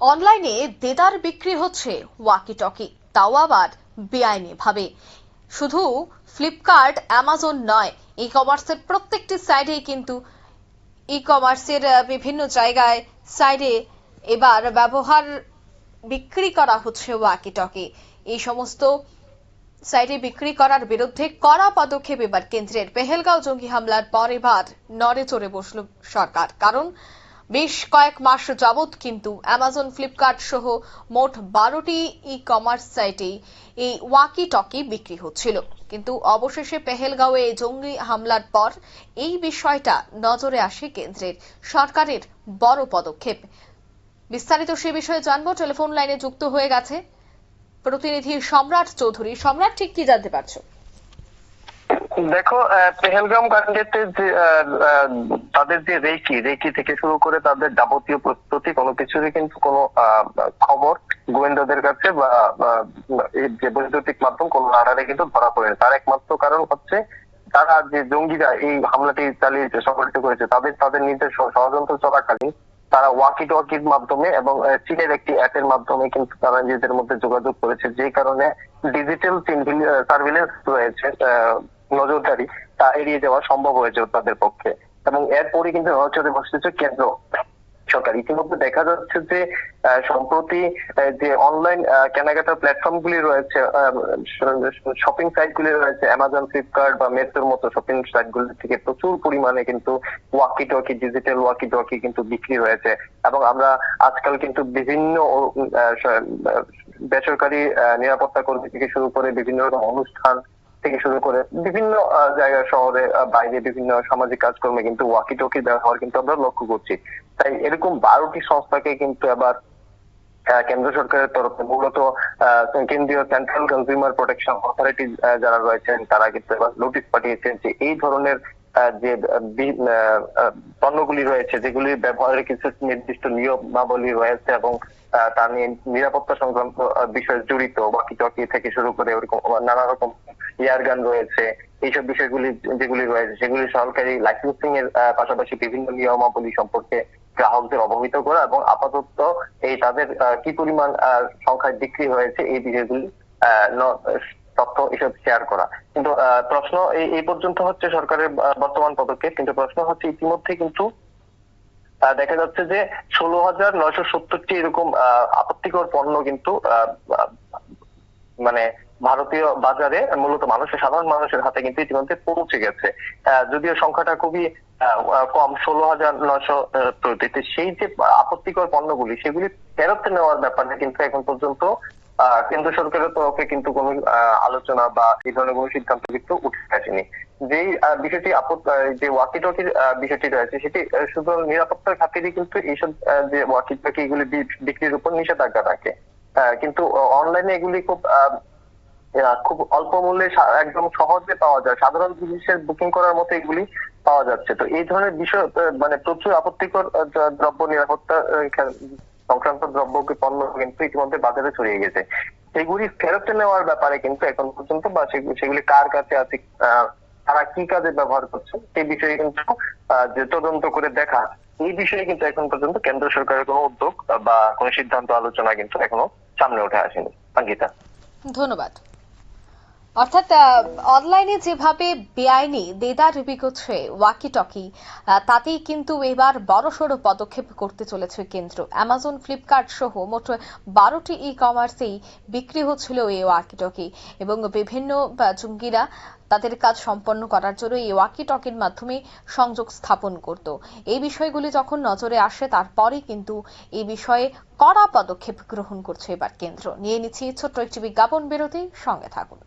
অনলাইনে দেদার বিক্রি হচ্ছে ওয়াকি টকি তাও আবার বেআইনি ভাবে শুধু ফ্লিপকার্ট অ্যামাজন নয় ই কমার্সের প্রত্যেকটি সাইডেই কিন্তু ই কমার্সের বিভিন্ন জায়গায় সাইডে এবার ব্যবহার বিক্রি করা হচ্ছে ওয়াকি টকি এই সমস্ত সাইডে বিক্রি করার বিরুদ্ধে কড়া পদক্ষেপ এবার কেন্দ্রের পেহেলগাঁও জঙ্গি হামলার পর এবার নড়ে চড়ে বসল সরকার। কারণ বেশ কয়েক মাস যাবৎ কিন্তু অ্যামাজন ফ্লিপকার্ট সহ মোট বারোটি ই কমার্স সাইটে এই ওয়াকি টকি বিক্রি হচ্ছিল। কিন্তু অবশেষে পেহেলগাঁওয়ে জঙ্গি হামলার পর এই বিষয়টা নজরে আসে কেন্দ্রের সরকারের বড় পদক্ষেপ। বিস্তারিত সে বিষয়ে জানব, টেলিফোন লাইনে যুক্ত হয়ে গেছে প্রতিনিধি সম্রাট চৌধুরী। সম্রাট ঠিক কি জানতে পারছ? দেখো পেহেলগাম কাণ্ডেতে যে তাদের যে রেকি রেকি থেকে শুরু করে তাদের যাবতীয় প্রস্তুতি, কোনো কিছুরই কিন্তু কোনো খবর গোয়েন্দাদের কাছে বা যে বৈদ্যুতিক মাধ্যম, কোনো রাডারে কিন্তু ধরা পড়েনি তার একমাত্র কারণ হচ্ছে তারা যে জঙ্গিরা এই হামলাটি চালিয়েছে, সংগঠিত করেছে, তাদের তাদের নিজের ষড়যন্ত্র চলাকালীন তারা ওয়াকি টকির মাধ্যমে এবং চীনের একটি অ্যাপের মাধ্যমে কিন্তু তারা নিজেদের মধ্যে যোগাযোগ করেছে, যে কারণে ডিজিটাল সার্ভিলেন্স রয়েছে নজরদারি তা এড়িয়ে যাওয়া সম্ভব হয়েছে তাদের পক্ষে। এবং এরপরে কিন্তু নজরে বসেছে কেন্দ্র সরকার। ইতিমধ্যে দেখা যাচ্ছে যে সম্প্রতি যে অনলাইন কেনাকাটার প্ল্যাটফর্ম গুলি রয়েছে শপিং সাইট গুলি রয়েছে অ্যামাজন ফ্লিপকার্ট বা মেসের মতো শপিং সাইট গুলি থেকে প্রচুর পরিমাণে কিন্তু walkie talkie digital walkie talkie কিন্তু বিক্রি হয়েছে। এবং আমরা আজকাল কিন্তু বিভিন্ন বেসরকারি নিরাপত্তা কর্মী থেকে শুরু করে বিভিন্ন রকম অনুষ্ঠান থেকে শুরু করে বিভিন্ন জায়গায় শহরে বাইরে বিভিন্ন সামাজিক কাজকর্মে কিন্তু ওয়াকি টকি ব্যবহার কিন্তু আমরা লক্ষ্য করছি। তাই এরকম বারোটি সংস্থাকে কিন্তু এবার কেন্দ্র সরকারের তরফে মূলত কেন্দ্রীয় সেন্ট্রাল কনজিউমার প্রোটেকশন অথরিটি যারা রয়েছেন, তারা কিন্তু এবার নোটিশ পাঠিয়েছেন যে এই ধরনের যে পণ্যগুলি রয়েছে, যেগুলি ব্যবহারের কিছু নির্দিষ্ট নিয়মাবলী রয়েছে এবং তা নিয়ে নিরাপত্তা সংক্রান্ত বিষয় জড়িত বাকি টকি থেকে শুরু করে ওরকম, নানা রকম এয়ার গান রয়েছে, এইসব বিষয়গুলি যেগুলি রয়েছে, সেগুলি সরকারি লাইসেন্সিং এর পাশাপাশি বিভিন্ন নিয়মাবলী সম্পর্কে গ্রাহকদের অবহিত করা এবং আপাতত এই তাদের কি পরিমাণ সংখ্যায় বিক্রি হয়েছে এই বিষয়গুলি তথ্য এসব শেয়ার করা। কিন্তু প্রশ্ন এই পর্যন্ত হচ্ছে সরকারের বর্তমান পদক্ষেপ, কিন্তু প্রশ্ন হচ্ছে ইতিমধ্যে কিন্তু দেখা যাচ্ছে যে ষোলো হাজার নয়শো সত্তরটি এরকম আপত্তিকর পণ্য কিন্তু মানে ভারতীয় বাজারে মূলত মানুষের, সাধারণ মানুষের হাতে কিন্তু ইতিমধ্যে পৌঁছে গেছে। যদিও সংখ্যাটা খুবই কম, ষোলো হাজার নয়শো প্রতিতে সেই যে আপত্তিকর পণ্যগুলি, সেগুলি ফেরত নেওয়ার ব্যাপারে কিন্তু এখন পর্যন্ত কেন্দ্র সরকারের তরফে কিন্তু কোনো আলোচনা বা এই ধরনের কোনো সিদ্ধান্ত কিন্তু উঠে আসেনি। যেই বিষয়টি যে ওয়াকি টকির বিষয়টি রয়েছে, সেটি শুধু নিরাপত্তার খাতিরই কিন্তু এইসব যে ওয়াকি টকি এগুলি বিক্রির উপর নিষেধাজ্ঞা থাকে কিন্তু অনলাইনে এগুলি খুব খুব অল্প মূল্যে একদম সহজে পাওয়া যায়। সাধারণ জিনিসের বুকিং করার মতো এগুলি পাওয়া যাচ্ছে। তো এই ধরনের বিষয় মানে প্রচুর আপত্তিকর দ্রব্য নিরাপত্তা সংক্রান্ত দ্রব্যকে পণ্য কিন্তু ইতিমধ্যে বাজারে ছড়িয়ে গেছে। সেগুলি ফেরত নেওয়ার ব্যাপারে কিন্তু এখন পর্যন্ত বা সেগু- সেগুলি কার কাছে আছে তারা কি কাজে ব্যবহার করছে সেই বিষয়ে কিন্তু যে তদন্ত করে দেখা। এই বিষয়ে কিন্তু এখন পর্যন্ত কেন্দ্র সরকারের কোনো উদ্যোগ বা কোনো সিদ্ধান্ত, আলোচনা কিন্তু এখনও সামনে উঠে আসেনি। সঙ্গীতা ধন্যবাদ। অর্থাৎ অনলাইনে যেভাবে বেআইনি দেদার বিকোচ্ছে ওয়াকি টকি তাতেই কিন্তু এবার বড়সড় পদক্ষেপ করতে চলেছে কেন্দ্র। অ্যামাজন ফ্লিপকার্ট সহ মোট বারোটি ই কমার্সেই বিক্রি হচ্ছিল এই ওয়াকি টকি এবং বিভিন্ন জঙ্গিরা তাদের কাজ সম্পন্ন করার জন্য এই ওয়াকি টকির মাধ্যমে সংযোগ স্থাপন করত। এই বিষয়গুলি যখন নজরে আসে, তারপরেই কিন্তু এই বিষয়ে কড়া পদক্ষেপ গ্রহণ করছে এবার কেন্দ্র। নিয়ে নিচ্ছি ছোট্ট একটি বিজ্ঞাপন বিরতি, সঙ্গে থাকুন।